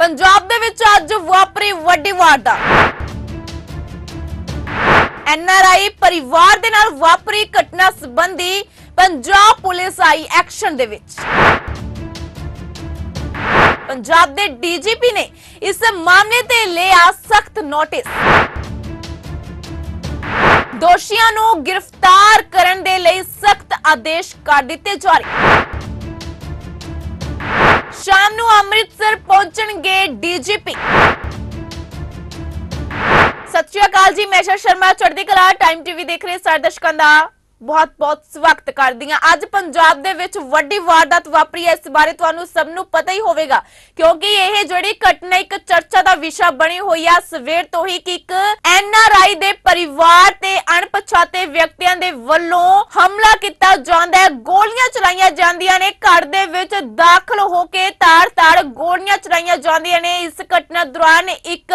ਪੰਜਾਬ ਦੇ ਵਿੱਚ ਅੱਜ ਵਾਪਰੀ ਵੱਡੀ ਵਾਰਦਾਤ। ਐਨਆਰਆਈ ਪਰਿਵਾਰ ਦੇ ਨਾਲ ਵਾਪਰੀ ਘਟਨਾ ਸੰਬੰਧੀ ਪੰਜਾਬ ਪੁਲਿਸ ਆਈ ਐਕਸ਼ਨ ਦੇ ਵਿੱਚ। ਪੰਜਾਬ ਦੇ ਡੀਜੀਪੀ ਨੇ ਇਸ ਮਾਮਲੇ ਤੇ ਲਿਆ ਸਖਤ ਨੋਟਿਸ। ਦੋਸ਼ੀਆਂ ਨੂੰ ਗ੍ਰਿਫਤਾਰ ਕਰਨ ਦੇ ਲਈ ਸਖਤ ਆਦੇਸ਼ ਕਰ ਦਿੱਤੇ ਜਾਰੀ ਸ਼ਾਮ ਨੂੰ ਅੰਮ੍ਰਿਤਸਰ ਪਹੁੰਚਣਗੇ ਡੀਜੀਪੀ। ਸਤਿ ਸ਼੍ਰੀ ਅਕਾਲ ਜੀ, ਮੈਂ ਸ਼ਰਮਾ, ਚੜ੍ਹਦੀ ਕਲਾ ਟਾਈਮ ਟੀਵੀ ਦੇਖ ਰਹੇ ਸਾਰੇ ਦਰਸ਼ਕਾਂ ਦਾ। ਬਹੁਤ-ਬਹੁਤ ਸਵਾਗਤ ਕਰਦੀ ਹਾਂ। ਅੱਜ ਪੰਜਾਬ ਦੇ ਵਿੱਚ ਵੱਡੀ ਵਾਰਦਾਤ ਵਾਪਰੀ ਹੈ। ਇਸ ਬਾਰੇ ਤੁਹਾਨੂੰ ਸਭ ਨੂੰ ਪਤਾ ਹੀ ਹੋਵੇਗਾ, ਕਿਉਂਕਿ ਇਹ ਜਿਹੜੀ ਘਟਨਾ, ਇੱਕ ਚਰਚਾ ਦਾ ਵਿਸ਼ਾ ਬਣੀ ਹੋਈ ਹੈ ਸਵੇਰ ਤੋਂ ਹੀ ਕਿ ਇੱਕ ਐਨਆਰਆਈ ਦੇ ਪਰਿਵਾਰ ਤੇ ਅਣਪਛਾਤੇ ਵਿਅਕਤੀਆਂ ਦੇ ਵੱਲੋਂ ਹਮਲਾ ਕੀਤਾ ਜਾਂਦਾ ਹੈ। ਗੋਲੀਆਂ ਚਲਾਈਆਂ ਜਾਂਦੀਆਂ ਨੇ। ਘਰ ਦੇ ਵਿੱਚ ਦਾਖਲ ਹੋ ਕੇ ਤਾਰ ਤਾਰ ਗੋਲੀਆਂ ਚਲਾਈਆਂ ਜਾਂਦੀਆਂ ਨੇ। ਇਸ ਘਟਨਾ ਦੌਰਾਨ ਇੱਕ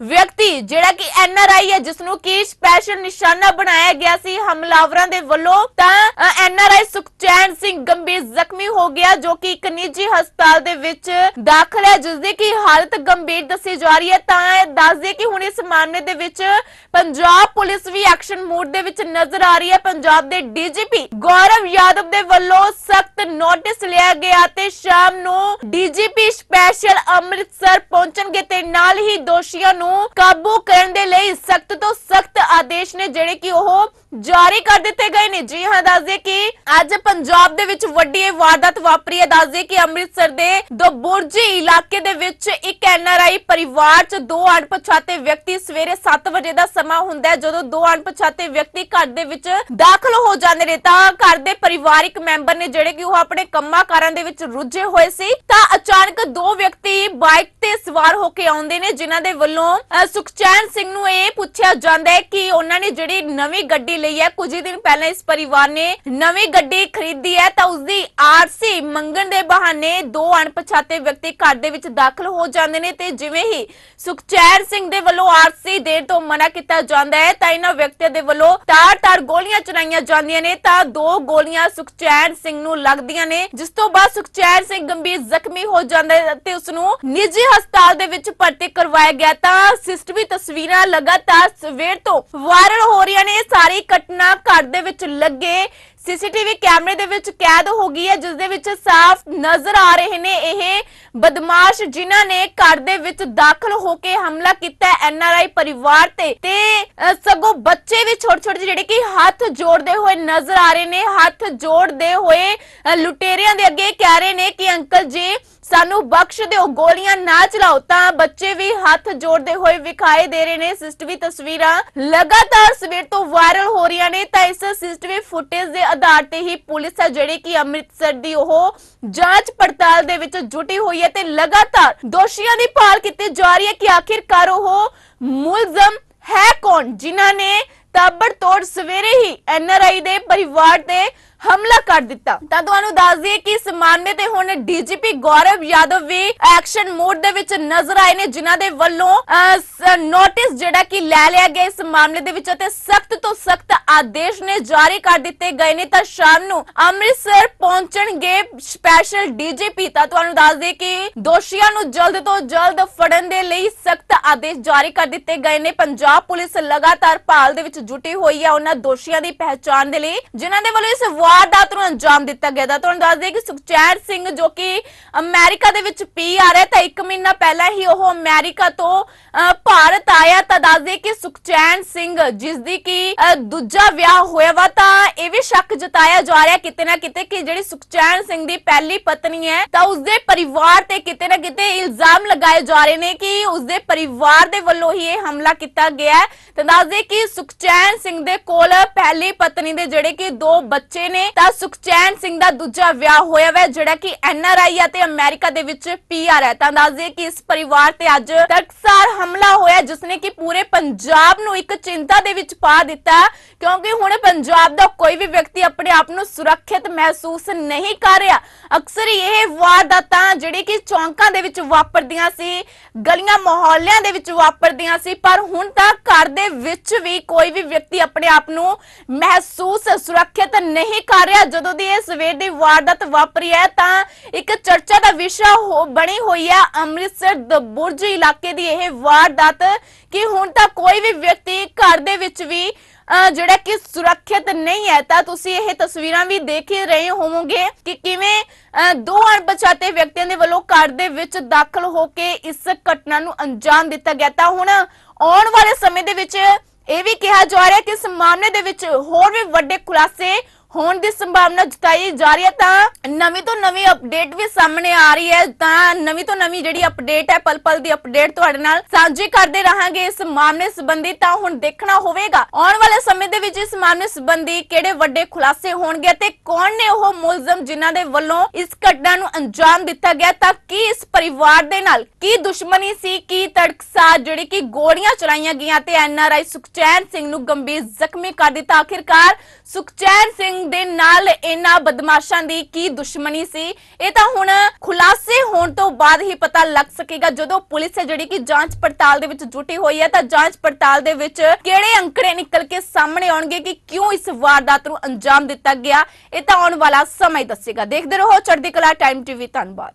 ਵਿਅਕਤੀ ਜਿਹੜਾ ਕਿ ਐਨ ਆਰ ਆਈ ਹੈ ਜਿਸ ਨੂੰ ਕਿ ਸਪੈਸ਼ਲ ਨਿਸ਼ਾਨਾ ਬਣਾਇਆ ਗਿਆ ਸੀ ਹਮਲਾਵਰਾਂ ਦੇ ਵੱਲੋਂ, ਤਾਂ N R I Sukhchain Singh ਗੰਭੀਰ ਜ਼ਖਮੀ ਹੋ ਗਿਆ, ਜੋ ਕਿ ਇੱਕ ਨਿੱਜੀ ਹਸਪਤਾਲ ਦੇ ਵਿੱਚ ਦਾਖਲ ਹੈ ਜਿਸ ਦੀ ਕੀ ਹਾਲਤ ਗੰਭੀਰ ਦੱਸੀ ਜਾ ਰਹੀ ਹੈ। ਤਾਂ ਦੱਸਦੇ ਕਿ ਹੁਣ ਇਸ ਮਾਮਲੇ ਦੇ ਵਿੱਚ ਪੰਜਾਬ ਪੁਲਿਸ ਵੀ ਐਕਸ਼ਨ ਮੋਡ ਦੇ ਵਿੱਚ ਨਜ਼ਰ ਆ ਰਹੀ ਹੈ। ਪੰਜਾਬ ਦੇ ਡੀਜੀਪੀ ਗੌਰਵ ਯਾਦਵ ਦੇ ਵੱਲੋਂ ਸਖਤ ਨੋਟਿਸ ਲਿਆ ਗਿਆ ਤੇ ਸ਼ਾਮ ਨੂੰ ਡੀਜੀਪੀ ਸਪੈਸ਼ਲ ਅੰਮ੍ਰਿਤਸਰ ਪਹੁੰਚਣਗੇ ਤੇ ਨਾਲ ਹੀ ਦੋਸ਼ੀਆਂ ਨੂੰ ਕਾਬੂ ਕਰਨ ਦੇ ਲਈ ਸਖਤ ਤੋਂ ਸਖਤ ਆਦੇਸ਼ ਨੇ ਜਿਹੜੇ ਕਿ ਉਹ ਜਾਰੀ ਕਰ ਦਿੱਤੇ ਗਏ ਨੇ। ਜੀ ਹਾਂ ਦੱਸਦੇ ਕਿ ਅੱਜ ਪੰਜਾਬ ਦੇ ਵਿੱਚ ਵੱਡੀ ਵਾਰਦਾਤ ਵਾਪਰੀ ਹੈ। ਦੱਸਦੇ ਕਿ ਅੰਮ੍ਰਿਤਸਰ ਦੇ ਦੋ ਬੁਰਜੀ ਇਲਾਕੇ ਦੇ ਵਿੱਚ ਇੱਕ ਐਨਆਰਆਈ ਪਰਿਵਾਰ 'ਚ ਦੋ ਅਣਪਛਾਤੇ ਵਿਅਕਤੀ ਸਵੇਰੇ 7 ਵਜੇ ਦਾ ਸਮਾਂ ਹੁੰਦਾ ਹੈ। ਜਦੋਂ ਦੋ ਅਣਪਛਾਤੇ ਵਿਅਕਤੀ ਘਰ ਦੇ ਵਿੱਚ ਦਾਖਲ ਹੋ ਜਾਂਦੇ ਨੇ, ਤਾਂ ਘਰ ਦੇ ਪਰਿਵਾਰਿਕ ਮੈਂਬਰ ਨੇ ਜਿਹੜੇ ਕਿ ਉਹ ਆਪਣੇ ਕੰਮਾਂ ਕਾਰਾਂ ਦੇ ਵਿੱਚ ਰੁੱਝੇ ਹੋਏ ਸੀ, ਤਾਂ ਅਚਾਨਕ ਦੋ ਵਿਅਕਤੀ ਬਾਈਕ ਤੇ ਸਵਾਰ ਹੋ ਕੇ ਆਉਂਦੇ ਨੇ, ਜਿਨ੍ਹਾਂ ਦੇ ਵੱਲੋਂ ਸੁਖਚੈਨ ਸਿੰਘ ਨੂੰ ਇਹ ਪੁੱਛਿਆ ਜਾਂਦਾ ਹੈ ਕਿ ਉਹਨਾਂ ਨੇ ਜਿਹੜੀ ਨਵੀਂ ਗੱਡੀ ਲਈ ਹੈ। ਕੁਝ ਹੀ ਦਿਨ ਪਹਿਲਾਂ ਇਸ ਪਰਿਵਾਰ ਨੇ ਨਵੀਂ ਗੱਡੀ ਖਰੀਦੀ ਹੈ ਤਾਂ ਉਸ ਦੀ ਆਰਸੀ ਮੰਗਣ ਦੇ ਬਹਾਨੇ ਦੋ ਅਣਪਛਾਤੇ ਵਿਅਕਤੀ ਘਰ ਦੇ ਵਿੱਚ ਦਾਖਲ ਹੋ ਜਾਂਦੇ ਨੇ ਤੇ ਜਿਵੇਂ ਹੀ ਸੁਖਚੈਨ ਸਿੰਘ ਦੇ ਵੱਲੋਂ ਆਰਸੀ ਦੇਣ ਤੋਂ ਮਨਾ ਕੀਤਾ ਜਾਂਦਾ ਹੈ ਤਾਂ ਇਹਨਾਂ ਵਿਅਕਤੀਆਂ ਦੇ ਵੱਲੋਂ ਤਾਰ-ਤਾਰ ਗੋਲੀਆਂ ਚਲਾਈਆਂ ਜਾਂਦੀਆਂ ਨੇ ਤਾਂ ਦੋ ਗੋਲੀਆਂ ਸੁਖਚੈਨ ਸਿੰਘ ਨੂੰ ਲੱਗਦੀਆਂ ਨੇ, ਜਿਸ ਤੋਂ ਬਾਅਦ ਸੁਖਚੈਨ ਸਿੰਘ ਗੰਭੀਰ ਜ਼ਖਮੀ ਹੋ ਜਾਂਦਾ ਹੈ ਤੇ ਉਸ ਨੂੰ ਨਿੱਜੀ ਹਸਪਤਾਲ ਦੇ ਵਿੱਚ ਭਰਤੀ ਕਰਵਾਇਆ ਗਿਆ। ਤਾਂ ਸਿਸਟਮੀ ਤਸਵੀਰਾਂ ਲਗਾਤਾਰ ਸਵੇਰ ਤੋਂ ਵਾਇਰਲ ਹੋ ਰਹੀਆਂ ਨੇ। ਸਾਰੇ ਘਟਨਾ ਘਰ ਦੇ ਵਿੱਚ ਲੱਗੇ। ਸੀਸੀਟੀਵੀ ਕੈਮਰੇ ਦੇ ਵਿੱਚ ਕੈਦ ਹੋ ਗਈ ਹੈ, ਜਿਸ ਦੇ ਵਿੱਚ ਸਾਫ਼ ਨਜ਼ਰ ਆ ਰਹੇ ਨੇ ਇਹ ਬਦਮਾਸ਼, ਜਿਨ੍ਹਾਂ ਨੇ ਘਰ ਦੇ ਵਿੱਚ ਦਾਖਲ ਹੋ ਕੇ ਹਮਲਾ ਕੀਤਾ ਐਨਆਰਆਈ ਪਰਿਵਾਰ ਤੇ ਤੇ ਸਗੋਂ ਬੱਚੇ ਵੀ ਛੋਟੇ ਛੋਟੇ ਜਿਹੜੇ ਕਿ ਹੱਥ ਜੋੜਦੇ ਹੋਏ ਨਜ਼ਰ ਆ ਰਹੇ ਨੇ। ਹੱਥ ਜੋੜਦੇ ਹੋਏ ਲੁਟੇਰਿਆਂ ਦੇ ਅੱਗੇ ਕਹਿ ਰਹੇ ਨੇ ਕਿ ਅੰਕਲ ਜੀ ਸਾਨੂੰ ਬਖਸ਼ ਦਿਓ, ਗੋਲੀਆਂ ਨਾ ਚਲਾਓ, ਤਾਂ ਬੱਚੇ ਵੀ ਹੱਥ ਜੋੜਦੇ ਹੋਏ ਵਿਖਾਈ ਦੇ ਰਹੇ ਨੇ। ਸਿਸਟਮੀ ਤਸਵੀਰਾਂ ਲਗਾਤਾਰ ਸਵੇਰ ਤੋਂ ਵਾਇਰਲ ਹੋ ਰਹੀਆਂ ਨੇ, ਤਾਂ ਇਸ ਸਿਸਟਮੀ ਫੁਟੇਜ ਦੇ ਆਧਾਰ ਤੇ ਹੀ ਪੁਲਿਸ ਹੈ ਜਿਹੜੀ ਕਿ ਅੰਮ੍ਰਿਤਸਰ ਦੀ ਉਹ ਜਾਂਚ ਪੜਤਾਲ ਦੇ ਵਿੱਚ ਜੁਟੀ ਹੋਈ ਹੈ ਤੇ ਲਗਾਤਾਰ ਦੋਸ਼ੀਆਂ ਦੀ ਭਾਲ ਕੀਤੀ ਜਾ ਰਹੀ ਹੈ ਕਿ ਆਖਿਰਕਾਰ ਉਹ ਮੁਲਜ਼ਮ ਹੈ ਕੌਣ, ਜਿਨ੍ਹਾਂ ਨੇ ਤਾਬੜਤੋੜ ਸਵੇਰੇ ਹੀ ਐਨਆਰਆਈ ਦੇ ਪਰਿਵਾਰ ਤੇ ਹਮਲਾ ਕਰ ਦਿੱਤਾ। ਤਾਂ ਤੁਹਾਨੂੰ ਦੱਸ ਦਈਏ ਕਿ ਇਸ ਮਾਮਲੇ ਤੇ ਹੁਣ ਡੀਜੀਪੀ ਗੌਰਵ ਯਾਦਵ ਵੀ ਐਕਸ਼ਨ ਮੋਡ ਦੇ ਵਿੱਚ ਨਜ਼ਰ ਆਏ ਨੇ, ਜਿਨ੍ਹਾਂ ਦੇ ਵੱਲੋਂ ਨੋਟਿਸ ਜਿਹੜਾ ਕਿ ਲੈ ਲਿਆ ਗਿਆ ਇਸ ਮਾਮਲੇ ਦੇ ਵਿੱਚ ਅਤੇ ਸਖਤ ਤੋਂ ਸਖਤ ਆਦੇਸ਼ ਨੇ ਜਾਰੀ ਕਰ ਦਿੱਤੇ ਗਏ ਨੇ। ਤਾਂ ਸ਼ਾਮ ਨੂੰ ਅੰਮ੍ਰਿਤਸਰ ਪਹੁੰਚਣਗੇ ਸਪੈਸ਼ਲ ਡੀਜੀਪੀ ਤਾਂ ਤੁਹਾਨੂੰ ਦੱਸ ਦਈਏ ਕਿ ਦੋਸ਼ੀਆਂ ਨੂੰ ਜਲਦ ਤੋਂ ਜਲਦ ਫੜਨ ਦੇ ਲਈ ਸਖਤ ਆਦੇਸ਼ ਜਾਰੀ ਕਰ ਦਿੱਤੇ ਗਏ ਨੇ। ਪੰਜਾਬ ਪੁਲਿਸ ਲਗਾਤਾਰ ਭਾਲ ਦੇ ਵਿੱਚ ਜੁਟੀ ਹੋਈ ਹੈ ਉਹਨਾਂ ਦੋਸ਼ੀਆਂ ਦੀ ਪਹਿਚਾਣ ਦੇ ਲਈ, ਜਿਨ੍ਹਾਂ ਦੇ ਵੱਲੋਂ ਇਸ ਵਾਰਦਾਤ ਨੂੰ ਅੰਜਾਮ ਦਿੱਤਾ ਗਿਆ ਤਾਂ ਤੁਹਾਨੂੰ ਦੱਸ ਦਈਏ ਕਿ ਸੁਖਚੈਨ ਸਿੰਘ ਜੋ ਕਿ ਅਮਰੀਕਾ ਦੇ ਵਿੱਚ ਪੀ ਆ ਰਿਹਾ ਤਾਂ 1 ਮਹੀਨਾ ਪਹਿਲਾਂ ਹੀ ਉਹ ਅਮਰੀਕਾ ਤੋਂ ਭਾਰਤ ਆਇਆ ਤਾਂ ਦੱਸ ਦਈਏ ਕਿ ਸੁਖਚੈਨ ਸਿੰਘ ਜਿਸ ਦੀ ਕਿ ਦੂਜਾ ਵਿਆਹ ਹੋਇਆ ਵਾ ਤਾਂ ਇਹ ਵੀ ਸ਼ੱਕ ਜਤਾਇਆ ਜਾ ਰਿਹਾ ਕਿਤੇ ਨਾ ਕਿਤੇ ਕਿ ਜਿਹੜੀ ਸੁਖਚੈਨ ਸਿੰਘ ਦੀ ਪਹਿਲੀ ਪਤਨੀ ਹੈ ਤਾਂ ਉਸਦੇ ਪਰਿਵਾਰ ਤੇ ਕਿਤੇ ਨਾ ਕਿਤੇ ਇਲਜ਼ਾਮ ਲਗਾਏ ਜਾ ਰਹੇ ਨੇ ਕਿ ਉਸਦੇ ਪਰਿਵਾਰ ਦੇ ਵੱਲੋਂ ਹੀ ਇਹ ਹਮਲਾ ਕੀਤਾ ਗਿਆ ਹੈ। ਤਾਂ ਦੱਸ ਦਈਏ ਕਿ ਸੁਖਚੈਨ ਸੁਖਚੈਨ ਸਿੰਘ ਦੇ ਕੋਲ ਪਹਿਲੀ ਪਤਨੀ ਦੇ ਜਿਹੜੇ ਕਿ ਦੋ ਬੱਚੇ ਨੇ, ਤਾਂ ਸੁਖਚੈਨ ਸਿੰਘ ਦਾ ਦੂਜਾ ਵਿਆਹ ਹੋਇਆ ਵਾ, ਜਿਹੜਾ ਕਿ ਐਨਆਰਆਈ ਅਤੇ ਅਮਰੀਕਾ ਦੇ ਵਿੱਚ ਪੀਆਰ ਹੈ। ਤਾਂ ਦੱਸ ਦਈਏ ਕਿ ਇਸ ਪਰਿਵਾਰ ਤੇ ਅੱਜ ਤੜਕਸਾਰ ਹਮਲਾ ਹੋਇਆ, ਜਿਸ ਨੇ ਕਿ ਪੂਰੇ ਪੰਜਾਬ ਨੂੰ ਇੱਕ ਚਿੰਤਾ ਦੇ ਵਿੱਚ ਪਾ ਦਿੱਤਾ, ਕਿਉਂਕਿ ਹੁਣ ਪੰਜਾਬ ਦਾ ਕੋਈ ਵੀ ਵਿਅਕਤੀ ਆਪਣੇ ਆਪ ਨੂੰ ਸੁਰੱਖਿਅਤ ਮਹਿਸੂਸ ਨਹੀਂ ਕਰ ਰਿਹਾ। ਅਕਸਰ ਇਹ ਵਾਰਦਾਤਾਂ ਜਿਹੜੀ ਕਿ ਚੌਂਕਾਂ ਦੇ ਵਿੱਚ ਵਾਪਰਦੀਆਂ ਸੀ, ਗਲੀਆਂ ਮੁਹੱਲਿਆਂ ਦੇ ਵਿੱਚ ਵਾਪਰਦੀਆਂ ਸੀ, ਪਰ ਹੁਣ ਤਾਂ ਘਰ ਦੇ ਵਿੱਚ ਵੀ ਕੋਈ ਵੀ ਵਿਅਕਤੀ ਆਪਣੇ ਆਪ ਨੂੰ ਮਹਿਸੂਸ ਸੁਰੱਖਿਅਤ ਨਹੀਂ ਕਰ ਰਿਹਾ। ਜਦੋਂ ਦੀ ਇਹ ਸਵੇਰ ਦੀ ਵਾਰਦਾਤ ਵਾਪਰੀ ਹੈ, ਤਾਂ ਇੱਕ ਚਰਚਾ ਦਾ ਵਿਸ਼ਾ ਬਣੀ ਹੋਈ ਹੈ। ਅੰਮ੍ਰਿਤਸਰ ਦ ਇਲਾਕੇ ਦੀ ਇਹ ਵਾਰਦਾਤ ਕਿ ਹੁਣ ਤਾਂ ਕੋਈ ਵੀ ਵਿਅਕਤੀ ਘਰ ਦੇ ਵਿੱਚ ਵੀ ਜਿਹੜਾ ਕਿ ਸੁਰੱਖਿਅਤ ਨਹੀਂ ਹੈ, ਤਾਂ ਤੁਸੀਂ ਇਹ ਤਸਵੀਰਾਂ ਵੀ ਦੇਖ ਹੀ ਰਹੇ ਹੋਵੋਗੇ ਕਿ ਕਿਵੇਂ ਦੋ ਅਣਪਛਾਤੇ ਵਿਅਕਤੀਆਂ ਦੇ ਵੱਲੋਂ ਘਰ ਦੇ ਵਿੱਚ ਦਾਖਲ ਹੋ ਕੇ ਇਸ ਘਟਨਾ ਨੂੰ ਅੰਜਾਮ ਦਿੱਤਾ ਗਿਆ। ਤਾਂ ਹੁਣ ਆਉਣ ਵਾਲੇ ਸਮੇਂ ਦੇ ਵਿੱਚ ਇਹ ਵੀ ਕਿਹਾ ਜਾ ਰਿਹਾ ਕਿ ਇਸ ਮਾਮਲੇ ਦੇ ਵਿੱਚ ਹੋਰ ਵੀ ਵੱਡੇ ਖੁਲਾਸੇ ਹੋਣ ਦੀ ਸੰਭਾਵਨਾ ਜਤਾਈ ਜਾ ਰਹੀ ਹੈ ਤਾਂ ਨਵੀਂ ਤੋਂ ਨਵੀਂ ਅਪਡੇਟ ਵੀ ਸਾਹਮਣੇ ਆ ਰਹੀ ਹੈ। ਤਾਂ ਨਵੀਂ ਤੋਂ ਨਵੀਂ ਜਿਹੜੀ ਅਪਡੇਟ ਹੈ ਪਲ ਪਲ ਦੀ ਅਪਡੇਟ ਤੁਹਾਡੇ ਨਾਲ ਸਾਂਝੀ ਕਰਦੇ ਰਹਾਂਗੇ ਇਸ ਮਾਮਲੇ ਸੰਬੰਧੀ। ਤਾਂ ਹੁਣ ਦੇਖਣਾ ਹੋਵੇਗਾ, ਆਉਣ ਵਾਲੇ ਸਮੇਂ ਦੇ ਵਿੱਚ ਇਸ ਮਾਮਲੇ ਸੰਬੰਧੀ ਕਿਹੜੇ ਵੱਡੇ ਖੁਲਾਸੇ ਹੋਣਗੇ ਤੇ ਕੌਣ ਨੇ ਉਹ ਮੁਲਜ਼ਮ ਜਿਨ੍ਹਾਂ ਦੇ ਵੱਲੋਂ ਇਸ ਘਟਨਾ ਨੂੰ ਅੰਜਾਮ ਦਿੱਤਾ ਗਿਆ? ਤਾਂ ਕੀ ਇਸ ਪਰਿਵਾਰ ਦੇ ਨਾਲ ਕੀ ਦੁਸ਼ਮਣੀ ਸੀ, ਕੀ ਤੜਕਸਾਰ ਜਿਹੜੀ ਕਿ ਗੋਲੀਆਂ ਚਲਾਈਆਂ ਗਈਆਂ ਤੇ ਐਨਆਰਆਈ ਸੁਖਚੈਨ ਸਿੰਘ ਨੂੰ ਗੰਭੀਰ ਜ਼ਖਮੀ ਕਰ ਦਿੱਤਾ? ਆਖਿਰਕਾਰ ਸੁਖਚੈਨ ਸਿੰਘ ਦੇ ਨਾਲ ਇਹਨਾਂ ਬਦਮਾਸ਼ਾਂ ਦੀ ਕੀ ਦੁਸ਼ਮਣੀ ਸੀ? ਇਹ ਤਾਂ ਹੁਣ ਖੁਲਾਸੇ ਹੋਣ ਤੋਂ ਬਾਅਦ ਹੀ ਪਤਾ ਲੱਗ ਸਕੇਗਾ ਜਦੋਂ ਪੁਲਿਸ ਹੈ ਜਿਹੜੀ ਕਿ ਜਾਂਚ ਪੜਤਾਲ ਦੇ ਵਿੱਚ ਜੁਟੀ ਹੋਈ ਹੈ, ਤਾਂ ਜਾਂਚ ਪੜਤਾਲ ਦੇ ਵਿੱਚ ਕਿਹੜੇ ਅੰਕੜੇ ਨਿਕਲ ਕੇ ਸਾਹਮਣੇ ਆਉਣਗੇ ਕਿ ਕਿਉਂ ਇਸ ਵਾਰਦਾਤ ਨੂੰ ਅੰਜਾਮ ਦਿੱਤਾ ਗਿਆ? ਇਹ ਤਾਂ ਆਉਣ ਵਾਲਾ ਸਮਾਂ ਹੀ ਦੱਸੇਗਾ। ਦੇਖਦੇ ਰਹੋ ਚੜ੍ਹਦੀ ਕਲਾ ਟਾਈਮ ਟੀਵੀ ਧੰਨਵਾਦ।